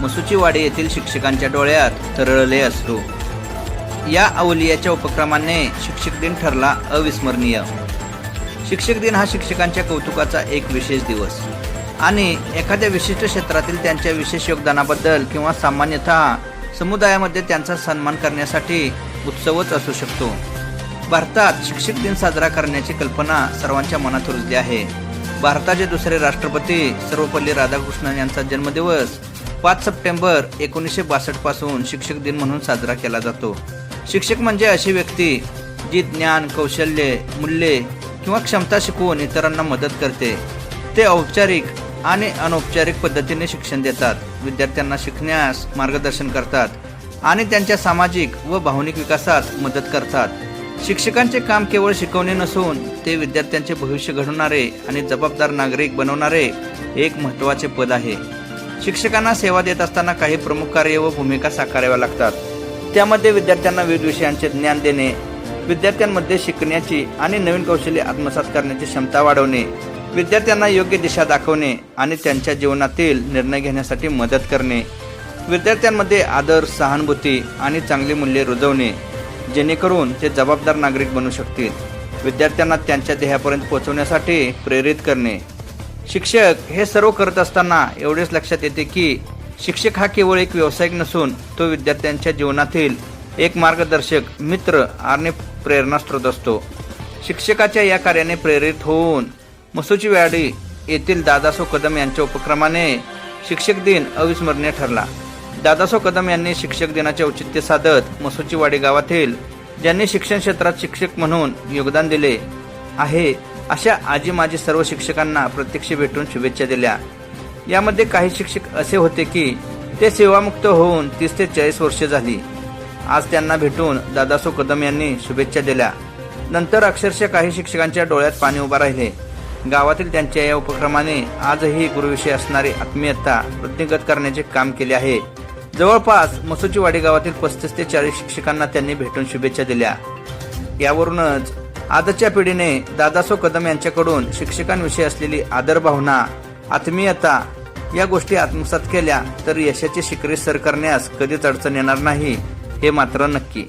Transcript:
मसुचीवाडी येथील शिक्षकांच्या डोळ्यात तरळले असतो या अवलियाच्या उपक्रमाने शिक्षक दिन ठरला अविस्मरणीय. शिक्षक दिन हा शिक्षकांच्या कौतुकाचा एक विशेष दिवस. आणि एखाद्या विशिष्ट क्षेत्रातील त्यांच्या विशेष योगदानाबद्दल किंवा सामान्यतः समुदायामध्ये त्यांचा सन्मान करण्यासाठी उत्सवच असू शकतो. भारतात शिक्षक दिन साजरा करण्याची कल्पना सर्वांच्या मनात रुजली आहे. भारताचे दुसरे राष्ट्रपती सर्वपल्ली राधाकृष्णन यांचा जन्मदिवस पाच सप्टेंबर एकोणीसशे बासष्टपासून शिक्षक दिन म्हणून साजरा केला जातो. शिक्षक म्हणजे अशी व्यक्ती जी ज्ञान कौशल्य मूल्ये किंवा क्षमता शिकवून इतरांना मदत करते. ते औपचारिक आणि अनौपचारिक पद्धतीने शिक्षण देतात. विद्यार्थ्यांना शिकण्यास मार्गदर्शन करतात आणि त्यांच्या सामाजिक व भावनिक विकासात मदत करतात. शिक्षकांचे काम केवळ शिकवणे नसून ते विद्यार्थ्यांचे भविष्य घडवणारे आणि जबाबदार नागरिक बनवणारे एक महत्त्वाचे पद आहे. शिक्षकांना सेवा देत असताना काही प्रमुख कार्य व भूमिका साकाराव्या लागतात. त्यामध्ये विद्यार्थ्यांना विविध विषयांचे ज्ञान देणे विद्यार्थ्यांमध्ये शिकण्याची आणि नवीन कौशल्य आत्मसात करण्याची क्षमता वाढवणे विद्यार्थ्यांना योग्य दिशा दाखवणे आणि त्यांच्या जीवनातील निर्णय घेण्यासाठी मदत करणे विद्यार्थ्यांमध्ये आदर सहानुभूती आणि चांगली मूल्ये रुजवणे जेणेकरून ते जबाबदार नागरिक बनू शकतील. विद्यार्थ्यांना त्यांच्या ध्येयापर्यंत पोहोचवण्यासाठी प्रेरित करणे. शिक्षक हे सर्व करत असताना एवढेच लक्षात येते की शिक्षक हा केवळ एक व्यावसायिक नसून तो विद्यार्थ्यांच्या जीवनातील एक मार्गदर्शक मित्र आणि प्रेरणास्त्रोत असतो. शिक्षकाच्या या कार्याने प्रेरित होऊन मसुचीवाडी येथील दादासो कदम यांच्या उपक्रमाने शिक्षक दिन अविस्मरणीय ठरला. दादासो कदम यांनी शिक्षक दिनाचे औचित्य साधत मसुचीवाडी गावातील ज्यांनी शिक्षण क्षेत्रात शिक्षक म्हणून योगदान दिले आहे अशा आजी माजी सर्व शिक्षकांना प्रत्यक्ष भेटून शुभेच्छा दिल्या. यामध्ये काही शिक्षक असे होते की ते सेवामुक्त होऊन तीस ते चाळीस वर्षे झाली. आज त्यांना भेटून दादासो कदम यांनी शुभेच्छा दिल्या. नंतर अक्षरशः काही शिक्षकांच्या डोळ्यात पाणी उभा राहिले. गावातील त्यांच्या या उपक्रमाने आजही गुरुविषयी असणारी आत्मीयता वृद्धिंगत करण्याचे काम केले आहे. जवळपास मसुचीवाडी गावातील पस्तीस ते चाळीस शिक्षकांना त्यांनी भेटून शुभेच्छा दिल्या. यावरूनच आजच्या पिढीने दादासो कदम यांच्याकडून शिक्षकांविषयी असलेली आदरभावना आत्मीयता या गोष्टी आत्मसात केल्या तर यशाची शिखरे सर करण्यास कधीच अडचण येणार नाही हे मात्र नक्की.